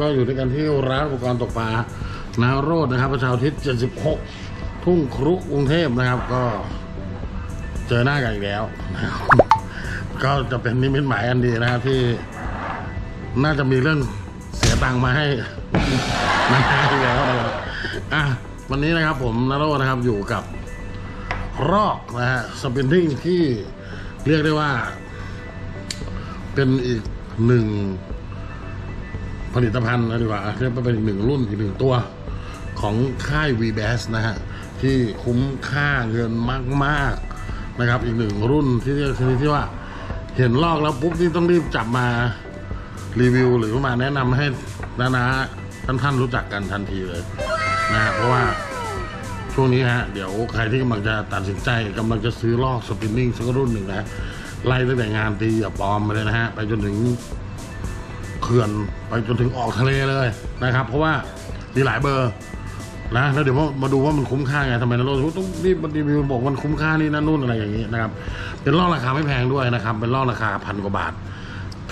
ก็อยู่ด้วยกันที่ร้านอุปกรณ์ตกปลานาโรดนะครับ ประชาทิศ76 ทุ่งครุกรุงเทพนะครับ ก็เจอหน้ากันอีกแล้ว ก็จะเป็นนิมิตหมายอันดีนะครับที่น่าจะมีเรื่องเสียตังค์มาให้มาให้แล้วนะครับอะวันนี้นะครับผมนาโรจน์นะครับอยู่กับรอกนะฮะสปินทิ้งที่เรียกได้ว่า เป็นอีกหนึ่ง ผลิตภัณฑ์นะดีกว่าเรียกว่าเป็นอีกหนึ่งรุ่นอีกหนึ่งตัวของค่าย v b a s นะฮะ ที่คุ้มค่าเงินมาก ๆ นะครับ อีกหนึ่งรุ่นที่ชนิดที่ว่าเห็นลอกแล้วปุ๊บนี่ต้องรีบจับมารีวิวหรือมาแนะนำให้นานาท่านท่านๆรู้จักกันทันทีเลยนะฮะเพราะว่าช่วงนี้ฮะ เดี๋ยวใครที่กำลังจะตัดสินใจกำลังจะซื้อลอกสปินนิ่งสักรุ่นหนึ่งนะฮะไล่ตั้งแต่งานตีอย่าปลอมมาเลยนะฮะ ไปจนถึง เขื่อนไปจนถึงออกทะเลเลยนะครับ เพราะว่ามีหลายเบอร์นะแล้วเดี๋ยวมาดูว่ามันคุ้มค่าไงทำไมนะโรถต้องรีบมารีวิวบอกมันคุ้มค่านี่นั่นนู่นอะไรอย่างนี้นะครับ เป็นล่อกราคาไม่แพงด้วยนะครับ เป็นล่อกราคาพันกว่าบาท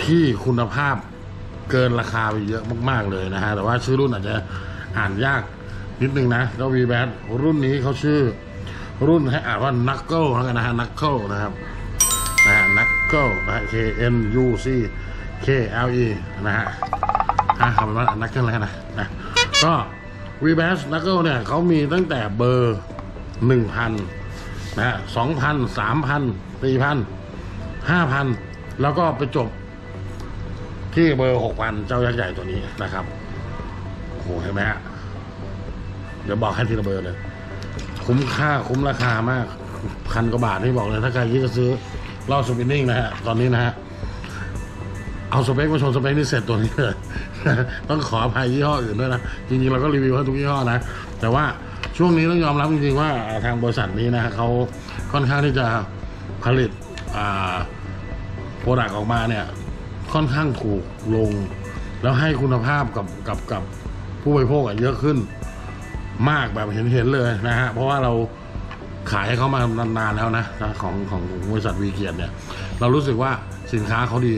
ที่คุณภาพเกินราคาไปเยอะมากๆเลยนะฮะแต่ว่าชื่อรุ่นอาจจะอ่านยากนิดนึงนะแล้ววีแบรุ่นนี้เขาชื่อ รุ่นให้อ่านว่านักเกิลแล้วกันนะฮะนักเกิลนะครับนะฮะนักเกิลนะฮะ K N U C K L E นะฮะอะคำเป็นว่านักเกิลแล้วนะนะก็วีแบสนักเกิลเนี่ยเขามีตั้งแต่เบอร์หนึ่งพันนะฮะสองพันสามพันสี่พันห้าพันแล้วก็ไปจบที่เบอร์หกพันเจ้ายักษ์ใหญ่ตัวนี้นะครับโอ้โหเห็นไหมฮะเดี๋ยวบอกให้ทีละเบอร์เลยคุ้มค่าคุ้มราคามากพันกว่าบาทที่บอกเลยถ้าใครที่จะซื้อรอบสปินนิ่งนะฮะ ตอนนี้นะฮะ เอาสเปคมาโชว์สเปคนี่เสร็จตัวนี้เลยต้องขออภัยยี่ห้ออื่นด้วยนะ จริงๆ เราก็รีวิวให้ทุกยี่ห้อนะ แต่ว่าช่วงนี้ต้องยอมรับจริงๆว่าทางบริษัทนี้นะเขาค่อนข้างที่จะผลิตอ่าโปรดักต์ออกมาเนี่ย ค่อนข้างถูกลง แล้วให้คุณภาพกับกับกับผู้บริโภคเยอะขึ้นมากแบบเห็นเห็นเลยนะฮะเพราะว่าเราขายให้เขามานานๆแล้วนะนะของของบริษัทวีเกียรติเนี่ย เรารู้สึกว่าสินค้าเขาดี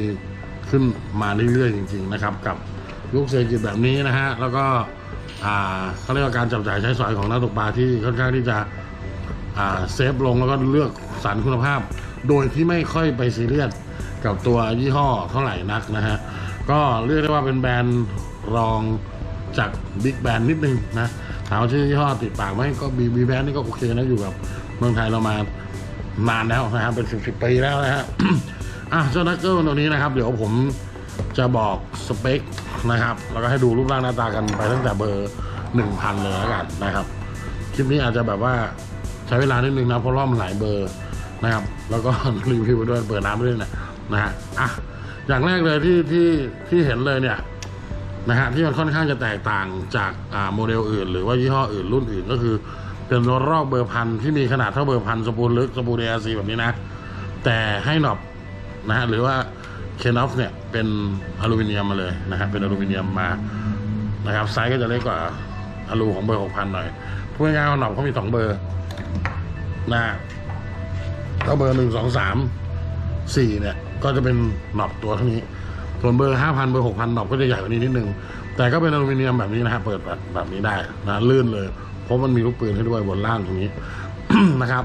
ขึ้นมาเรื่อยๆจริงๆนะครับ กับยุคเศรษฐกิจแบบนี้นะฮะแล้วก็เขาเรียกว่าการจับจ่ายใช้สอยของนักตกปลาที่ค่อนข้างที่จะเซฟลงแล้วก็เลือกสรรคุณภาพ โดยที่ไม่ค่อยไปซีเรียสกับตัวยี่ห้อเท่าไหร่นักนะฮะก็เรียกได้ว่าเป็นแบรนด์รองจากบิ๊กแบรนด์นิดนึงนะถามว่าชื่อยี่ห้อติดปากไหมก็บีบีแบรนด์นี่ก็โอเคนะอยู่กับเมืองไทยเรามานานแล้วนะครับเป็นสิบสิบปีแล้วนะฮะ อะเจ้านักเกิลตัวนี้นะครับ เดี๋ยวผมจะบอกสเปคนะครับ แล้วก็ให้ดูรูปร่างหน้าตากันไปตั้งแต่เบอร์หนึ่งพันเลยแล้วกันนะครับ คลิปนี้อาจจะแบบว่าใช้เวลานิดนึงนะเพราะว่ามันหลายเบอร์นะครับ แล้วก็รีวิวไปด้วยเปิดน้ำไปด้วยนะนะฮะอะอย่างแรกเลยที่ที่ที่เห็นเลยเนี่ยนะฮะที่มันค่อนข้างจะแตกต่างจากอ่าโมเดลอื่น หรือว่ายี่ห้ออื่นรุ่นอื่นก็คือเป็นรถรอกเบอร์พันที่มีขนาดเท่าเบอร์พันสปูลลึกสปูลเอซีแบบนี้นะ แต่ให้หนอบ นะฮะหรือว่าเคนอฟเนี่ยเป็นอลูมิเนียมมาเลยนะฮะเป็นอลูมิเนียมมานะครับไซส์ก็จะเล็กกว่าอลูของเบอร์หกพันหน่อยพูดง่ายๆว่าหนอบเขามีสองเบอร์นะฮะก็เบอร์หนึ่งสองสามสี่เนี่ยก็จะเป็นหนอบตัวเท่านี้ ส่วนเบอร์ห้าพันเบอร์หกพันหนอบก็จะใหญ่กว่านี้นิดนึง แต่ก็เป็นอลูมิเนียมแบบนี้นะฮะเปิดแบบแบบนี้ได้นะลื่นเลย เพราะมันมีลูกปืนให้ด้วยบนล่างตรงนี้นะครับ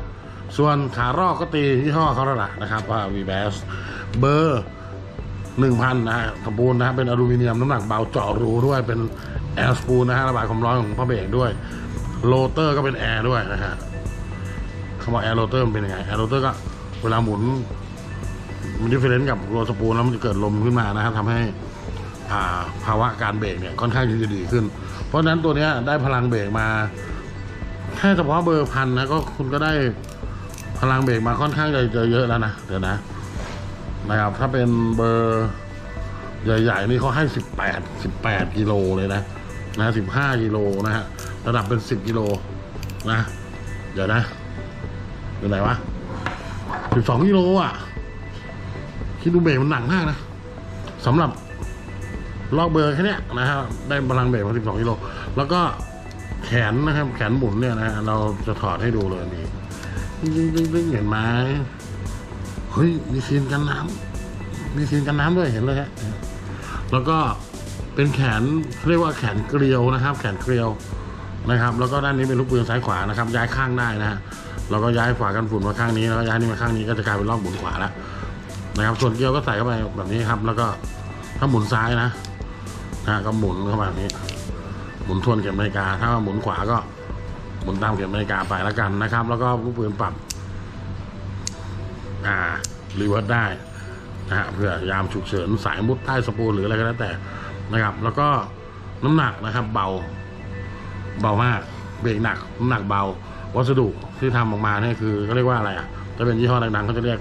ส่วนขารอกก็ตียี่ห้อเขาแล้วล่ะนะครับว่า v b a s เบอร์หนึ่งพันนะฮะสมบูรณ์นะฮะเป็นอลูมิเนียมน้ำหนักเบาเจาะรูด้วยเป็นแอร์สปูลนะฮะระบายความร้อนของพระเบรกด้วยโรเตอร์ก็เป็นแอร์ด้วยนะฮะคำว่าแอร์โรเตอร์มันเป็นยังไงแอร์โรเตอร์ก็เวลาหมุนมันดิเฟเรนซ์กับโรสปูลแล้วมันจะเกิดลมขึ้นมานะฮะทำให้อ่าภาวะการเบรกเนี่ยค่อนข้างที่จะดีขึ้น เพราะฉะนั้นตัวเนี้ยได้พลังเบรกมาแค่เฉพาะเบอร์พันนะก็คุณก็ได้ พลังเบรกมาค่อนข้างจะเยอะแล้วนะเดี๋ยวนะ นะครับ ถ้าเป็นเบอร์ใหญ่ๆนี่เขาให้สิบแปดสิบแปดกิโลเลยนะนะสิบห้ากิโลนะฮะระดับเป็นสิบกิโลนะ เดี๋ยวนะเป็นไหนวะสิบสองกิโลอะ คิดดูเบรกมันหนักมากนะสำหรับลอกเบอร์แค่นี้นะครับได้พลังเบรกมา12กิโลแล้วก็แขนนะครับ แขนหมุนเนี่ยนะฮะเราจะถอดให้ดูเลยนี่ ตึ้งตึ้งตึ้งตึ้งเห็นไหมเฮ้ยมีซีนกันน้ำมีซีนกันน้ำด้วยเห็นเลยฮะแล้วก็เป็นแขนเรียกว่าแขนเกลียวนะครับ แขนเกลียวนะครับ แล้วก็ด้านนี้เป็นลูกปืนซ้ายขวานะครับ ย้ายข้างได้นะฮะเราก็ย้ายฝากันฝุ่นมาข้างนี้แล้วก็ย้ายนี่มาข้างนี้ก็จะกลายเป็นรอบหมุนขวาแล้วนะครับ ส่วนเกลียวก็ใส่เข้าไปแบบนี้ครับ แล้วก็ถ้าหมุนซ้ายนะนะฮะก็หมุนเข้ามาแบบนี้ หมุนทวนเข็มนาฬิกาถ้าหมุนขวาก็ หมุนตามเข็มนาฬิกาไปแล้วกันนะครับ แล้วก็ลูกปืนปรับ อ่ารีเวิร์สได้นะฮะเพื่อยามฉุกเฉินสายมุดใต้สปูหรืออะไรก็แล้วแต่นะครับ แล้วก็น้ำหนักนะครับ เบา เบามากเบรกหนักน้ำหนักเบา วัสดุที่ทำออกมาเนี่ยคือเขาเรียกว่าอะไรอะถ้าเป็นยี่ห้อดังๆเขาจะเรียก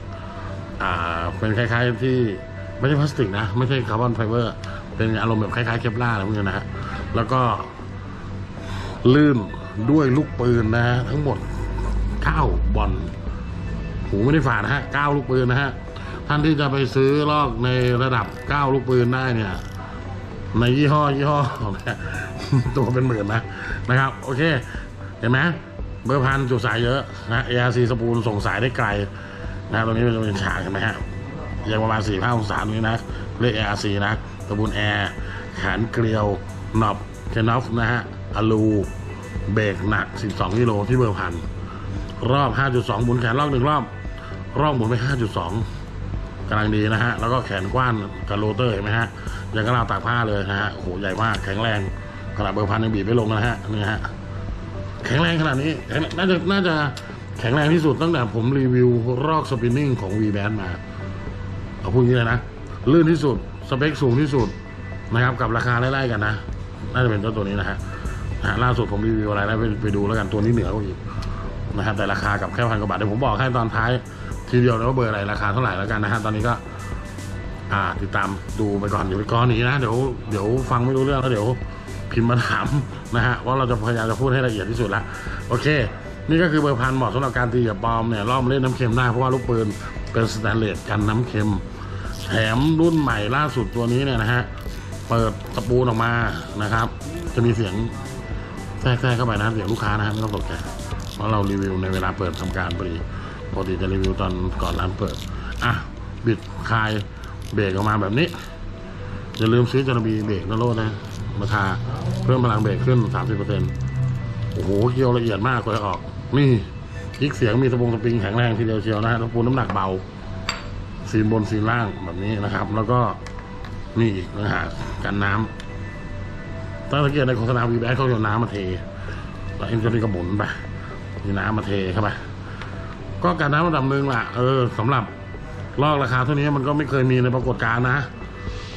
อ่า เป็นคล้าย ๆที่ไม่ใช่พลาสติกนะ ไม่ใช่คาร์บอนไฟเบอร์เป็นอารมณ์แบบคล้ายๆเคปลาอะไรพวกนี้นะฮะแล้วก็ลื่น ด้วยลูกปืนนะฮะทั้งหมดเก้าบอลหูไม่ได้ฝาดนะฮะเก้าลูกปืนนะฮะท่านที่จะไปซื้อลอกในระดับเก้าลูกปืนได้เนี่ย ในยี่ห้อยี่ห้อตัวเป็นหมื่นนะนะครับ โอเค เห็นไหมเบอร์พันจุดสายเยอะนะ ARC สปูลส่งสายได้ไกลนะตรงนี้เป็นเป็นฉากเห็นไหมฮะยังประมาณ4 5องศาตรงนี้นะเรียก ARC นะสปูลแอร์ขานเกลียวหนอบเคนอฟนะฮะอลู เบรกหนัก 12กิโลที่เบอร์พัน รอบ 5.2 หมุนแขนรอบหนึ่งรอบ รอบหมุนไป 5.2กำลังดีนะฮะ แล้วก็แขนกว้านกับโรเตอร์เห็นไหมฮะ ยังกระลาตากผ้าเลยนะฮะโอ้โหใหญ่มากแข็งแรงขนาดเบอร์พันยังบีบไม่ลงนะฮะนี่ฮะ แข็งแรงขนาดนี้ น่าจะน่าจะแข็งแรงที่สุดตั้งแต่ผมรีวิวรอกสปินนิ่งของ v b a n d มา เอาพูดงี้เลยนะ ลื่นที่สุด สเปคสูงที่สุดนะครับกับราคาไล่ๆกันนะ น่าจะเป็นเจ้าตัวนี้นะฮะ นะล่าสุดผมรีวิวอะไรแล้วไปไปดูแล้วกันตัวนี้เหนือกว่าอีกนะครับแต่ราคากับแค่พันกว่าบาทเดี๋ยวผมบอกให้ตอนท้ายทีเดียวนะว่าเบอร์อะไรราคาเท่าไหร่แล้วกันนะฮะตอนนี้ก็ อ่าติดตามดูไปก่อนเดี๋ยวไปก้อนนี้นะเดี๋ยวเดี๋ยวฟังไม่รู้เรื่องแล้วเดี๋ยวพิมพ์มาถามนะฮะว่าเราจะพยายามจะพูดให้ละเอียดที่สุดละโอเค นี่ก็คือเบอร์พันเหมาะสำหรับการตีกับปอมเนี่ยรอบมเล่นน้ำเค็มได้เพราะว่าลูกปืนเป็นสแตนเลสกันน้ำเค็ม แถมรุ่นใหม่ล่าสุดตัวนี้เนี่ยนะฮะเปิดตะปูนออกมานะครับ จะมีเสียง แทรกเข้าไปนะเสียงลูกค้านะฮะไม่ต้องตกใจเพราะเรารีวิวในเวลาเปิดทำการพอดีปกติจะรีวิวตอนก่อนร้านเปิดอะบิดคลายเบรกออกมาแบบนี้ อย่าลืมซื้อจารบีเบรกนโลดนะมาทาเพิ่มพลังเบรกขึ้น 30%โอ้โหเคี่ยวละเอียดมากกว่าออก นี่คลิกเสียงมีสปงสปริงแข็งแรงทีเดียวเชียวนะฮะล้วปูนน้ำหนักเบาซีนบนซีนล่างแบบนี้นะครับ แล้วก็นี่อีกนะฮะกันน้ำ ถ้าสังเกตในโฆษณาวีแบเขาเอาน้ำมาเทแล้วเอ็มจะนี่ก็หมุนไปมีน้ำมาเทเข้าไปก็การน้ำระดับหนึ่งล่ะเออสำหรับลอกราคาเท่านี้มันก็ไม่เคยมีในปรากฏการณ์นะ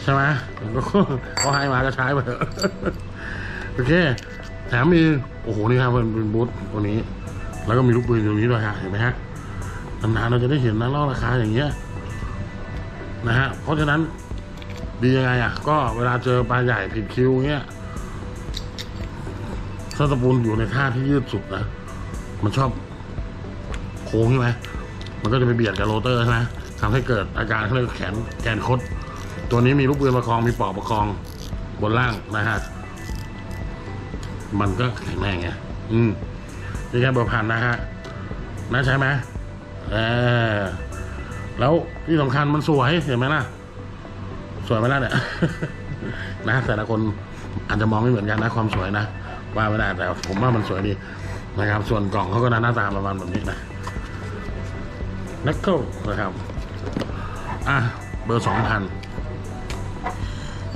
ใช่ไหมก็เขาให้มาก็ใช้ไปเถอะโอเค แถมมีโอ้โหนี่ครับเป็นเป็นบูธตัวนี้ แล้วก็มีลูกปืนตรงนี้ด้วยฮะเห็นไหมฮะนานๆเราจะได้เห็นนะลอกราคาอย่างเงี้ยนะฮะเพราะฉะนั้นดียังไงอะ ก็เวลาเจอปลาใหญ่ผิดคิวเงี้ย ถ้าตะปูนอยู่ในท่าที่ยืดสุดนะ มันชอบโค้งใช่ไหมมันก็จะไปเบียดกับโรเตอร์ใช่ไหมทำให้เกิดอาการเขาเรียกแขนแกนคด ตัวนี้มีลูกปืนประคองมีปอกประคองบนล่างนะฮะ มันก็แข็งแรงไง อืมนี่แค่เบอร์พันนะฮะน่าใช่ไหมเออแล้วที่สำคัญมันสวยเห็นไหมล่ะ สวยไหมล่ะเนี่ยนะแต่ละคนอาจจะมองไม่เหมือนกันนะความสวยนะ ว่าไม่ได้แต่ผมว่ามันสวยดีนะครับ ส่วนกล่องเขาก็หน้าตาประมาณแบบนี้นะนักเกิลนะครับ อะ เบอร์สองพัน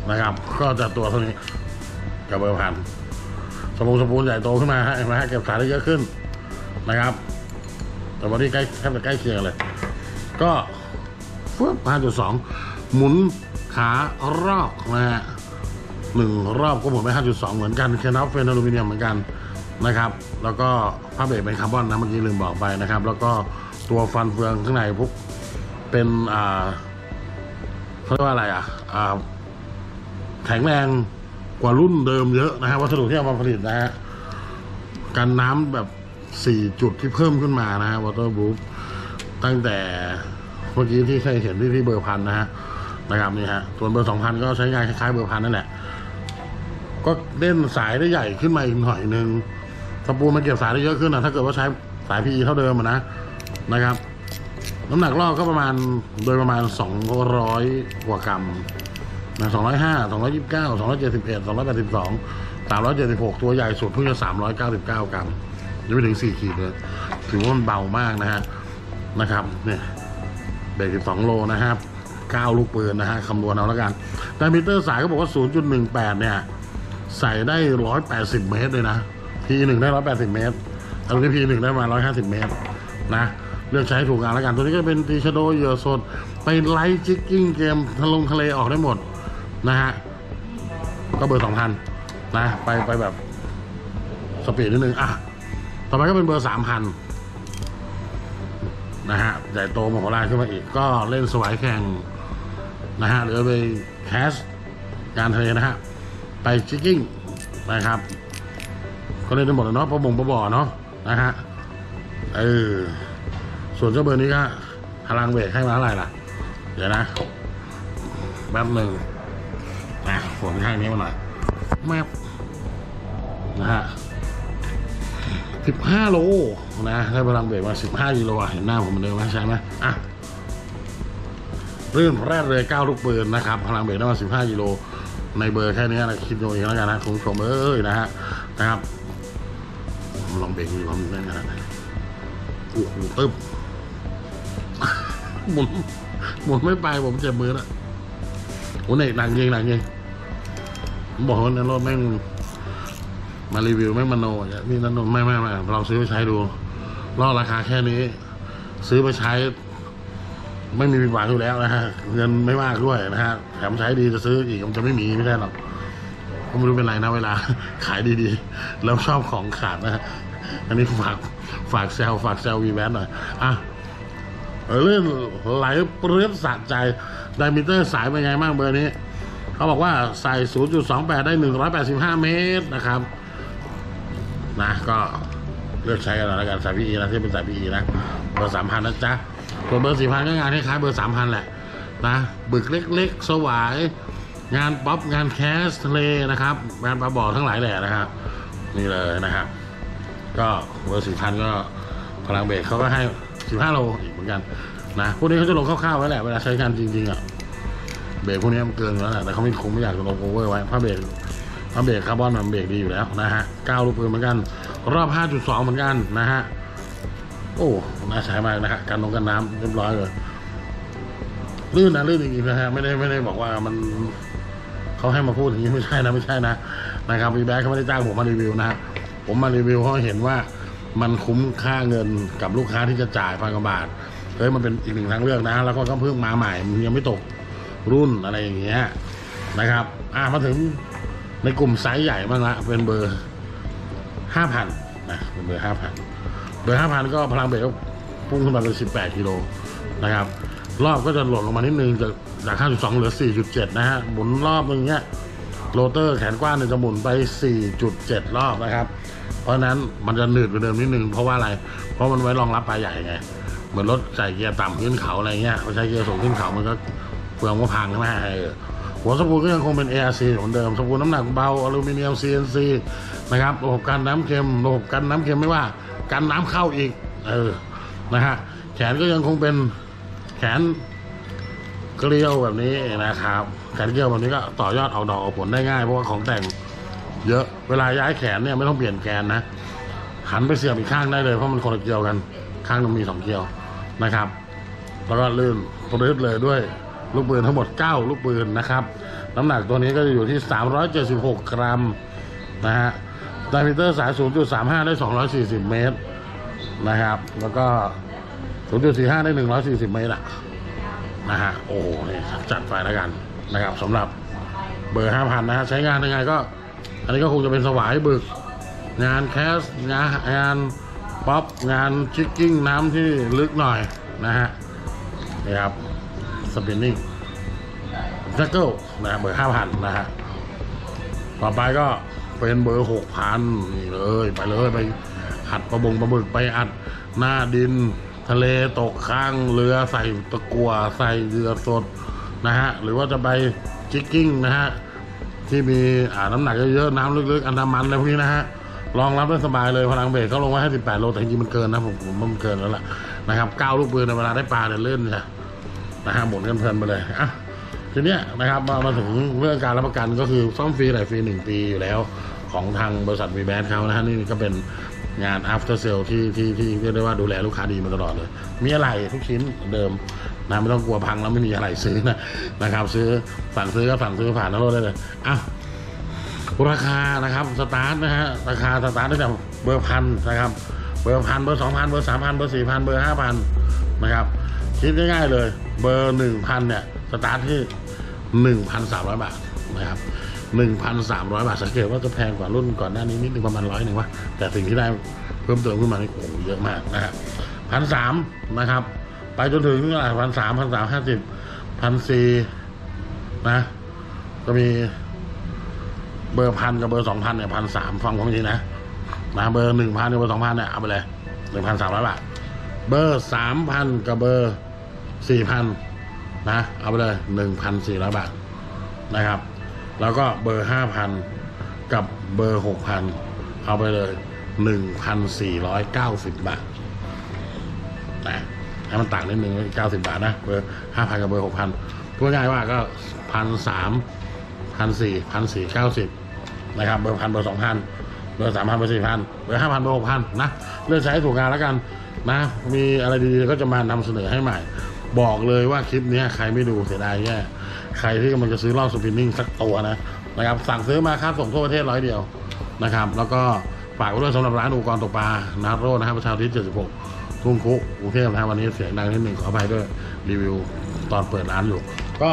นะครับ ก็จะตัวเท่านี้กับเบอร์พันสปูนสปูนใหญ่โตขึ้นมาฮะเห็นไหมฮะเก็บสายได้เยอะขึ้นนะครับ แต่วันนี้ใกล้แทบจะใกล้เคียงเลย ก็ฟึบห้าจุดสองหมุนขารอบนะฮะ หนึ่งรอบก็หมุนไปห้าจุดสองเหมือนกันแคนอฟเป็นอลูมิเนียมเหมือนกันนะครับ แล้วก็ผ้าเบรกเป็นคาร์บอนนะเมื่อกี้ลืมบอกไปนะครับ แล้วก็ตัวฟันเฟืองข้างในพวกเป็นอ่าเขาเรียกว่าอะไรอะอ่าแข็งแรงกว่ารุ่นเดิมเยอะนะฮะวัสดุที่เอามาผลิตนะฮะกันน้ำแบบสี่จุดที่เพิ่มขึ้นมานะฮะวอเตอร์บูฟตั้งแต่เมื่อกี้ที่เคยเห็นที่ที่เบอร์พันนะฮะนะครับนี่ฮะส่วนเบอร์สองพันก็ใช้งานคล้ายๆเบอร์พันนั่นแหละ ก็เล่นสายได้ใหญ่ขึ้นมาอีกหน่อยหนึ่งสปูลมันเก็บสายได้เยอะขึ้นนะถ้าเกิดว่าใช้สาย PE เท่าเดิมอะนะนะครับ น้ำหนักลอกก็ประมาณโดยประมาณ 200 กว่ากรัมนะสองร้อยห้าสองร้อยยี่สิบเก้าสองร้อยเจ็ดสิบเอ็ดสองร้อยแปดสิบสองสามร้อยเจ็ดสิบหกตัวใหญ่สุดเพิ่งจะสามร้อยเก้าสิบเก้ากรัมยังไม่ถึงสี่ขีดเลยถือว่ามันเบามากนะฮะนะครับเนี่ยเบรกสิบสองโลนะครับเก้าลูกปืนนะฮะคำนวณเอาแล้วกันไดมิเตอร์สายก็บอกว่าศูนย์จุดหนึ่งแปดเนี่ย ใส่ได้ร้อยแปดสิบเมตรเลยนะทีหนึ่งได้ร้อยแปดสิบเมตรอันนี้พีหนึ่งได้มาร้อยห้าสิบเมตรนะเลือกใช้ถูกงานแล้วกัน ตัวนี้ก็เป็นตีชโดเหยื่อสด ไปไลท์จิกกิ้งเกมทะลงทะเลออกได้หมดนะฮะ ก็เบอร์สองพันนะ ไปไปแบบสปีดนิดนึง อะ ต่อไปก็เป็นเบอร์สามพันนะฮะ ใหญ่โตมโหฬารขึ้นมาอีก ก็เล่นสวายแข่งนะฮะ หรือไปแคสงานทะเลนะฮะ ไปจิกกิ้งนะครับ ก็เล่นได้หมดเลยเนาะประมงประบ่อเนาะนะฮะเออส่วนเจ้าเบอร์นี้ก็พลังเบรกให้มาเท่าไหร่ล่ะ เดี๋ยวนะแป๊บหนึ่งนะฝนข้างนี้มาหน่อยแมบนะฮะสิบห้าโลนะได้พลังเบรกมาสิบห้ากิโลเห็นหน้าผมเหมือนเดิมไหมใช่ไหมอะรื่นแรกเลยเก้าลูกปืนนะครับ พลังเบรกได้มาสิบห้ากิโล ในเบอร์แค่นี้นะคิดดูเองแล้วกันนะคุณผู้ชมเอ้ยนะฮะนะครับลองเบรกดูความแน่นนาดไหนโอ้โหตึ๊บหมุนหมุนไม่ไปผมเจ็บมือแล้วโอ้เนี่ยหนักยิงหนักยิงบอกว่าในรถแม่งมารีวิวแม่งมโนอะนี่นันนนไม่ไม่ไม่เราซื้อไปใช้ดูรอดราคาแค่นี้ ซื้อไปใช้ ไม่มีผิดหวังอยู่แล้วนะฮะเงินไม่มากด้วยนะฮะแถมใช้ดีจะซื้ออีกมันจะไม่มีไม่ได้หรอกก็ไม่รู้เป็นไรนะเวลา ขายดีๆ แล้วชอบของขาดนะฮะอันนี้ฝากฝากแซวฝากแซววีแวนหน่อยอะเรื่องไหลเปรี้ยสะใจไดมิเตอร์สายเป็นไงบ้างเบอร์นี้ เขาบอกว่าใส่ 0.28 ได้ 185 เมตรนะครับ นะก็เลือกใช้กันแล้วกันสายพีนะที่เป็นสายพีนะเบอร์3,000นะจ๊ะ ส่วนเบอร์4,000ก็งานคล้ายๆเบอร์3,000แหละนะบึกเล็กๆ สวาย งานป๊อปงานแคสทะเลนะครับงานปลาบ่อทั้งหลายแหละนะครับนี่เลยนะครับก็เบอร์สี่พันก็พลังเบรกเขาก็ให้สิบห้าโลอีกเหมือนกันนะพวกนี้เขาจะลงคร่าวๆไว้แหละเวลาใช้งานจริงๆอะเบรกพวกนี้มันเกินแล้วแหละแต่เขาไม่คงไม่อยากจะลงโอเวอร์ไว้ผ้าะเบรกผ้าะเบรกคาร์บอนมันเบรกดีอยู่แล้วนะฮะเก้าลูกปืนเหมือนกัน รอบห้าจุดสองเหมือนกันนะฮะ โอ้น่าใช้มากนะฮะการลงกันน้ำเรียบร้อยเลยลื่นนะลื่นจริงๆนะฮะไม่ได้ไม่ได้บอกว่ามันเขาให้มาพูดอย่างนี้ไม่ใช่นะไม่ใช่นะนะครับวีแบ็คเขาไม่ได้จ้างผมมารีวิวนะฮะผมมารีวิวเพราะเห็นว่ามันคุ้มค่าเงินกับลูกค้าที่จะจ่ายพันกว่าบาทเฮ้ยมันเป็นอีกหนึ่งทางเลือกนะ แล้วก็ก็เพิ่งมาใหม่มันยังไม่ตกรุ่นอะไรอย่างเงี้ยนะครับ อะมาถึงในกลุ่มไซส์ใหญ่บ้างละเป็นเบอร์ห้าพันนะเป็นเบอร์ห้าพัน เบอร์ห้าพันก็พลังเบรกก็พุ่งขึ้นมาเป็นสิบแปดกิโลนะครับ รอบก็จะหล่นลงมานิดนึงจากจากห้าจุดสองเหลือสี่จุดเจ็ดนะฮะ หมุนรอบนึงเนี้ยโรเตอร์แขนกว้างเนี่ยจะหมุนไป 4.7 รอบนะครับ เพราะนั้นมันจะหนืดกว่าเดิมนิดนึง เพราะว่าอะไร เพราะมันไว้รองรับปลาใหญ่ไง เหมือนรถใส่เกียร์ต่ำขึ้นเขาอะไรเงี้ยพอใช้เกียร์สูงขึ้นเขามันก็เปลืองก็พังใช่ไหมเออหัวสปูลก็ยังคงเป็น ARC เหมือนเดิม สปูลน้ำหนักเบา อลูมิเนียม CNC นะครับ ระบบกันน้ำเค็ม ระบบกันน้ำเค็มไม่ว่า กันน้ำเข้าอีก เออ นะฮะ แขนก็ยังคงเป็นแขนเกลียวแบบนี้นะครับ แขนเกลียวแบบนี้ก็ต่อยอดออกดอกออกผลได้ง่ายเพราะว่าของแต่งเยอะ เวลาย้ายแขนเนี่ยไม่ต้องเปลี่ยนแกนนะ หันไปเสียบอีกข้างได้เลยเพราะมันคนละเกลียวกัน ข้างหนึงมีสองเกลียวนะครับ แล้วก็ลื่นปลื้ดเลยด้วยลูกปืนทั้งหมด 9 ลูกปืนนะครับ น้ำหนักตัวนี้ก็จะอยู่ที่ 376 กรัมนะฮะ ไดมิเตอร์สาย 0.35 ได้ 240 เมตรนะครับ แล้วก็ 0.45 ได้ 140 เมตรอะนะฮะ โอ้โหนี่จัดไปแล้วกันนะครับสำหรับเบอร์ห้าพันะฮะ ใช้งานยังไงก็ อันนี้ก็คงจะเป็นสวายบึก งานแคสงานงานป๊อปงานชิกกิ้งน้ำที่ลึกหน่อยนะฮะนี่ครับสปินนิ่งแจ็คเกิลนะเบอร์ห้าพันนะฮะ ต่อไปก็ เป็นเบอร์หกพันนี่เลยไปเลยไปหัดประบงประบึกไปอัดหน้าดิน ทะเลตกข้างเรือใส่ตะกัวใส่เรือสดนะฮะหรือว่าจะไปจิกกิ้งนะฮะที่มีอ่าน้ำหนักเยอะๆน้ำลึกๆอันดามันอะไรพวกนี้นะฮะรองรับได้สบายเลยพลังเบรกเขาลงไว้ให้18โลแต่จริงมันเกินนะผมผมมันเกินแล้วล่ะนะครับ9ลูกปืนในเวลาได้ปลาเนี่ยเล่นนะฮะหมุนกันเพลินไปเลยอะ ทีเนี้ยนะครับมามาถึงเรื่องการรับประกันก็คือซ่อมฟรีหลายฟรีหนึ่งปีอยู่แล้ว ของทางบริษัทวีแบนเขานะฮะนี่ก็เป็นงาน after sale ที่ที่ที่เรียกได้ว่าดูแลลูกค้าดีมาตลอดเลย มีอะไรทุกชิ้นเดิมนะไม่ต้องกลัวพังแล้วไม่มีอะไรซื้อนะนะครับ ซื้อสั่งซื้อก็สั่งซื้อผ่านนรถได้เลยอะราคานะครับสตาร์ทนะฮะราคาสตาร์ทตั้งแต่เบอร์พันนะครับ เบอร์พันเบอร์สองพันเบอร์สามพันเบอร์สี่พันเบอร์ห้าพันนะครับคิดง่ายๆเลย เบอร์หนึ่งพันเนี่ยสตาร์ทที่ หนึ่งพันสามร้อยบาทนะครับหนึ่งพันสามร้อยบาทสังเกตว่าจะแพงกว่ารุ่นก่อนหน้านี้นิดนึงประมาณร้อยหนึ่งวะแต่สิ่งที่ได้เพิ่มเติมขึ้นมานี่โอ้โหเยอะมากนะครับพันสามนะครับ ไปจนถึงอะไรพันสามพันสามห้าสิบพันสี่นะ ก็มีเบอร์พันกับเบอร์สองพันเนี่ยพันสามฟังผมดีนะนะเบอร์หนึ่งพันกับเบอร์สองพันเนี่ยเอาไปเลยหนึ่งพันสามร้อยบาทเบอร์สามพันกับเบอร์สี่พัน นะ เอาไปเลยหนึ่งพันสี่ร้อยบาทนะครับ แล้วก็เบอร์ห้าพันกับเบอร์หกพันเอาไปเลยหนึ่งพันสี่ร้อยเก้าสิบบาทนะให้มันต่างนิดนึงเก้าสิบาทนะเบอร์ห้าพันกับเบอร์หกพันพูดง่ายว่าก็พันสามพันสี่พันสี่เก้าสิบนะครับ เบอร์พันเบอร์สองพันเบอร์สามพันเบอร์สี่พันเบอร์ห้าพันเบอร์หกพันนะเลือกใช้ถูกงานแล้วกันนะ มีอะไรดีๆก็จะมานำเสนอให้ใหม่ บอกเลยว่าคลิปนี้ใครไม่ดูเสียดายแย่ใครที่กำลังจะซื้อรอบสปินนิ่งสักตัวนะนะครับสั่งซื้อมาค่าส่งทั่วประเทศร้อยเดียวนะครับ แล้วก็ฝากไว้ด้วยสำหรับร้านอุปกรณ์ตกปลานาโรนะครับประชาธิปไตย76ทุ่งคุกรุงเทพนะครับวันนี้เสียงดังนิดหนึ่งขออภัยด้วยรีวิวตอนเปิดร้านอยู่ ก็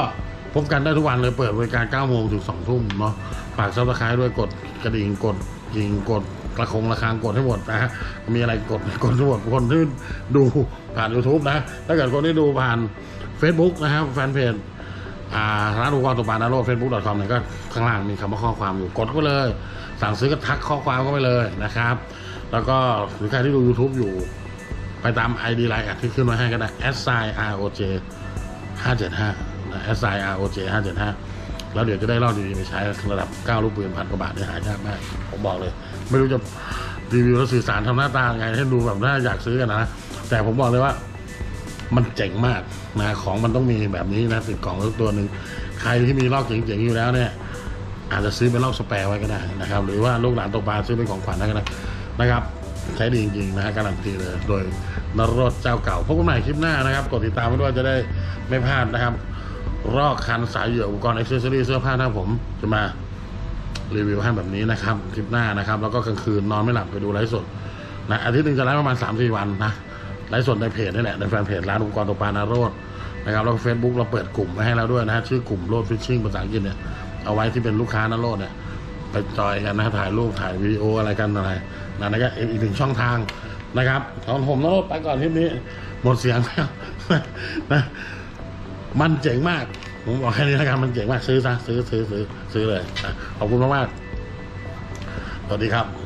พบกันได้ทุกวันเลยเปิดบริการ9โมงถึง2ทุ่มเนาะฝากซับสไครต์ด้วยกดกระดิ่งกดยิงกด ระคงระฆังกดให้หมดนะฮะมีอะไรกดกดให้หมดคนที่ดูผ่าน YouTube นะ ถ้าเกิดคนที่ดูผ่าน Facebook นะครับแฟนเพจร้านอุปกรณ์ตกปลานาโร facebook.com เนี่ยก็ข้างล่างมีคำว่าข้อความอยู่กดเข้าไปเลย สั่งซื้อก็ทักข้อความเข้าไปเลยนะครับ แล้วก็หรือใครที่ดู YouTube อยู่ ไปตาม ID ไลน์แอดที่ขึ้นไว้ให้ก็ได้ s i r o j 575นะ s i r o j 575แล้วเดี๋ยวจะได้รอบดีๆไปใช้ระดับ 9 ลูกปืนพันกว่าบาทเนี่ยหายากมากผมบอกเลย ไม่รู้จะรีวิวแล้วสื่อสารทำหน้าตาไงให้ดูแบบน่าอยากซื้อกันนะแต่ผมบอกเลยว่า มันเจ๋งมากนะของมันต้องมีแบบนี้นะติดกล่องทุกตัวหนึ่งใครที่มีลอกเจ๋งๆอยู่แล้วเนี่ย อาจจะซื้อเป็นลอกสแปร์ไว้ก็ได้นะครับ หรือว่าลูกหลานตกปลาซื้อเป็นของขวัญได้ก็ได้นะครับ ใช้ดีจริงๆนะฮะการันตีเลย โดยนรสเจ้าเก่าพบกันใหม่คลิปหน้านะครับ กดติดตามไว้ด้วยจะได้ไม่พลาดนะครับ รอกคันสายเหยื่ออุปกรณ์อิเซอรี่เสื้อผ้าถ้าผมจะมา รีวิวให้แบบนี้นะครับคลิปหน้านะครับ แล้วก็กลางคืนนอนไม่หลับไปดูไลฟ์สดนะอาทิตย์หนึ่งจะไลฟ์ประมาณ3าสี่วันนะไลฟ์สดในเพจนี่แหละในแฟนเพจร้านอุปกรณ์ตกปลานาโรดนะครับแล้วเฟซบุ๊กเราเปิดกลุ่มไว้ให้แล้วด้วยนะฮะชื่อกลุ่มโรดฟิชชิ่งภาษาอังกฤษเนี่ยเอาไว้ที่เป็นลูกค้านาโรดเนี่ยไปจอยกันนะถ่ายรูปถ่ายวีดีโออะไรกันอะไรนะนั่นก็อีกหนึ่งช่องทางนะครับของผมนาโรดไปก่อนคลิปนี้หมดเสียงแล้วนะมันเจ๋งมาก ผมบอกแค่นี้แล้วกันมันเจ๋งมากซื้อซะซื้อซื้อซื้อซื้อเลยนะขอบคุณมากๆสวัสดีครับ